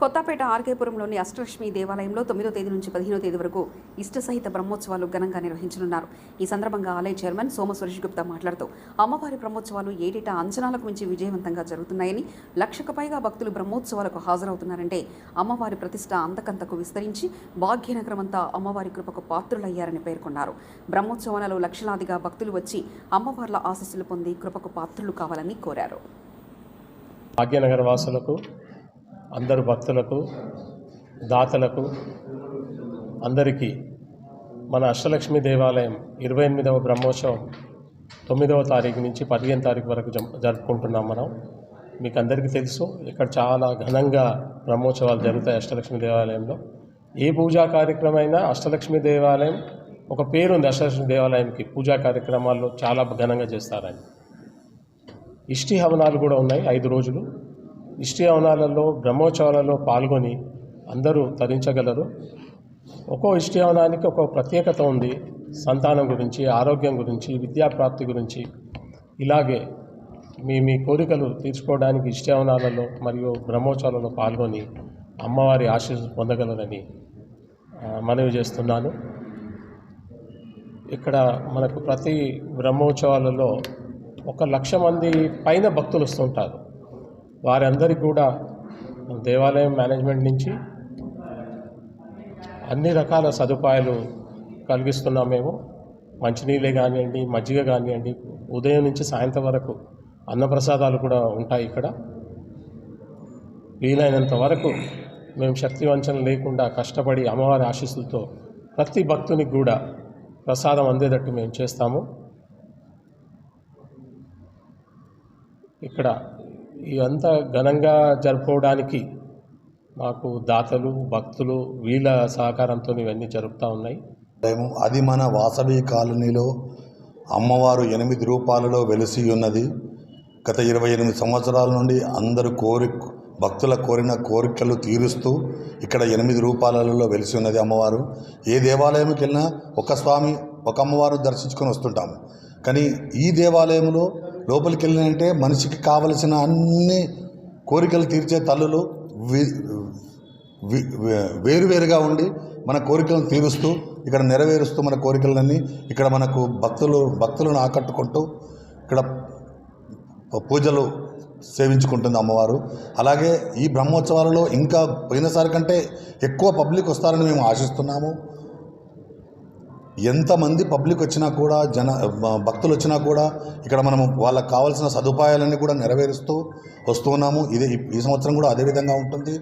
కొత్తపేట ఆర్కేపురంలోని అష్టలక్ష్మి దేవాలయంలో తొమ్మిదో తేదీ నుంచి పదిహేనో తేదీ వరకు ఇష్ట సహిత బ్రహ్మోత్సవాలు ఘనంగా నిర్వహించనున్నారు. ఈ సందర్భంగా ఆలయ చైర్మన్ సోమ సురేష్ గుప్తా మాట్లాడుతూ అమ్మవారి బ్రహ్మోత్సవాలు ఏటేటా అంచనాలకు మించి విజయవంతంగా జరుగుతున్నాయని లక్షకు పైగా భక్తులు బ్రహ్మోత్సవాలకు హాజరవుతున్నారంటే అమ్మవారి ప్రతిష్ట అంతకంతకు విస్తరించి భాగ్యనగరమంతా అమ్మవారి కృపకు పాత్రులయ్యారని పేర్కొన్నారు. బ్రహ్మోత్సవాలలో లక్షలాదిగా భక్తులు వచ్చి అమ్మవార్ల ఆశస్సులు పొంది కృపకు పాత్రులు కావాలని కోరారు. భాగ్యనగర వాసులకు అందరు భక్తులకు దాతలకు అందరికీ మన అష్టలక్ష్మి దేవాలయం ఇరవై ఎనిమిదవ బ్రహ్మోత్సవం తొమ్మిదవ తారీఖు నుంచి పదిహేను తారీఖు వరకు జరుపుకుంటున్నాం మనం. మీకు అందరికీ తెలుసు ఇక్కడ చాలా ఘనంగా బ్రహ్మోత్సవాలు జరుగుతాయి అష్టలక్ష్మి దేవాలయంలో. ఏ పూజా కార్యక్రమం అయినా అష్టలక్ష్మి దేవాలయం ఒక పేరు ఉంది అష్టలక్ష్మి దేవాలయంకి. పూజా కార్యక్రమాల్లో చాలా ఘనంగా చేస్తారని. ఇష్టి హవనాలు కూడా ఉన్నాయి ఐదు రోజులు. ఇష్టి హవనాలలో బ్రహ్మోత్సవాలలో పాల్గొని అందరూ తరించగలరు. ఒక్కో ఇష్టయవనానికి ఒక ప్రత్యేకత ఉంది. సంతానం గురించి ఆరోగ్యం గురించి విద్యాప్రాప్తి గురించి. ఇలాగే మీ మీ కోరికలు తీర్చుకోవడానికి ఇష్టి హవనాలలో మరియు బ్రహ్మోత్సవాలలో పాల్గొని అమ్మవారి ఆశీస్సు పొందగలరని మనవి చేస్తున్నాను. ఇక్కడ మనకు ప్రతి బ్రహ్మోత్సవాలలో ఒక లక్ష మంది పైన భక్తులు వస్తుంటారు. వారందరికీ కూడా దేవాలయం మేనేజ్మెంట్ నుంచి అన్ని రకాల సదుపాయాలు కలిగిస్తున్నాం మేము. మంచినీళ్ళే కానివ్వండి మజ్జిగ కానివ్వండి ఉదయం నుంచి సాయంత్రం వరకు అన్నప్రసాదాలు కూడా ఉంటాయి ఇక్కడ. వీలైనంత వరకు మేము శక్తి వంచన లేకుండా కష్టపడి అమ్మవారి ఆశీస్సులతో ప్రతి భక్తునికి కూడా ప్రసాదం అందేటట్టు మేము చేస్తాము. ఇక్కడ ఇదంతా ఘనంగా జరుపుకోవడానికి మాకు దాతలు భక్తులు వీళ్ళ సహకారంతో ఇవన్నీ జరుపుతూ ఉన్నాయి. అది మన వాసవి కాలనీలో అమ్మవారు ఎనిమిది రూపాలలో వెలిసి ఉన్నది. గత ఇరవై ఎనిమిది సంవత్సరాల నుండి అందరూ కోరి భక్తుల కోరిన కోరికలు తీరుస్తూ ఇక్కడ ఎనిమిది రూపాలలో వెలిసి ఉన్నది అమ్మవారు. ఏ దేవాలయంకి వెళ్ళినా ఒక స్వామి ఒక అమ్మవారు దర్శించుకొని వస్తుంటాము. కానీ ఈ దేవాలయంలో లోపలికి వెళ్ళినంటే మనిషికి కావలసిన అన్ని కోరికలు తీర్చే తల్లులు వేరువేరుగా ఉండి మన కోరికలను తీరుస్తూ ఇక్కడ నెరవేరుస్తూ మన కోరికలన్నీ ఇక్కడ మనకు భక్తులు భక్తులను ఆకట్టుకుంటూ ఇక్కడ పూజలు సేవించుకుంటుంది అమ్మవారు. అలాగే ఈ బ్రహ్మోత్సవాలలో ఇంకా పోయినసారి కంటే ఎక్కువ పబ్లిక్ వస్తారని మేము ఆశిస్తున్నాము. ఎంతమంది పబ్లిక్ వచ్చినా కూడా జన భక్తులు వచ్చినా కూడా ఇక్కడ మనము వాళ్ళకి కావాల్సిన సదుపాయాలన్నీ కూడా నెరవేరుస్తూ వస్తున్నాము ఇదే ఈ సంవత్సరం కూడా అదే విధంగా ఉంటుంది.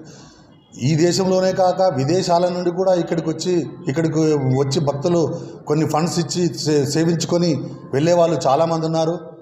ఈ దేశంలోనే కాక విదేశాల నుండి కూడా ఇక్కడికి వచ్చి ఇక్కడికి వచ్చి భక్తులు కొన్ని ఫండ్స్ ఇచ్చి సే- సేవించుకొని వెళ్ళే వాళ్ళు చాలామంది ఉన్నారు.